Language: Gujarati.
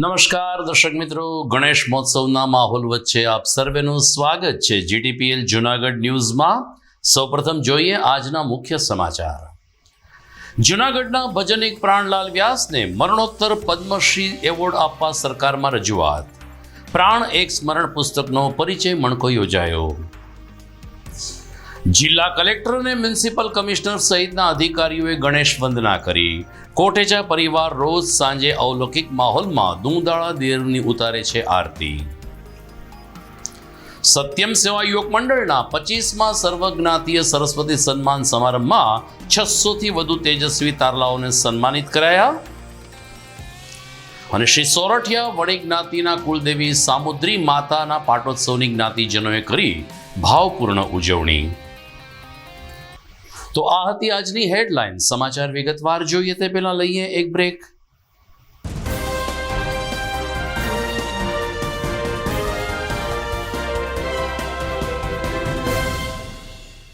નમસ્કાર, દર્શક મિત્રો. ગણેશ મહોત્સવના માહોલ વચ્ચે આપ સર્વેનું સ્વાગત છે જીટીપીએલ જુનાગઢ ન્યૂઝમાં. સૌપ્રથમ જોઈએ આજના મુખ્ય સમાચાર. જુનાગઢના ભજનિક પ્રાણલાલ વ્યાસને મરણોત્તર પદ્મશ્રી એવોર્ડ આપવા સરકારમાં રજૂઆત. પ્રાણ એક સ્મરણ પુસ્તકનો પરિચય મણકો યોજાયો. જિલ્લા કલેક્ટર અને મ્યુનિસિપલ કમિશનર સહિતના અધિકારીઓએ ગણેશ વંદના કરી. કોટેચા પરિવાર રોજ સાંજે અવલૌકિક માહોલમાં દૂંદાળા દેરની ઉતારે છે આરતી. સત્યમ સેવા યુવક મંડળના પચીસમાં સર્વજ્ઞાતીય સરસ્વતી સન્માન સમારંભમાં છસોથી વધુ તેજસ્વી તારલાઓને સન્માનિત કરાયા. અને શ્રી સોરઠિયા વણી જ્ઞાતિના કુલદેવી સામુદ્રી માતાના પાટોત્સવની જ્ઞાતિજનોએ કરી ભાવપૂર્ણ ઉજવણી. તો આ હતી આજની હેડલાઇન સમાચાર વિગતવાર જોઈએ તે પહેલા લઈએ એક બ્રેક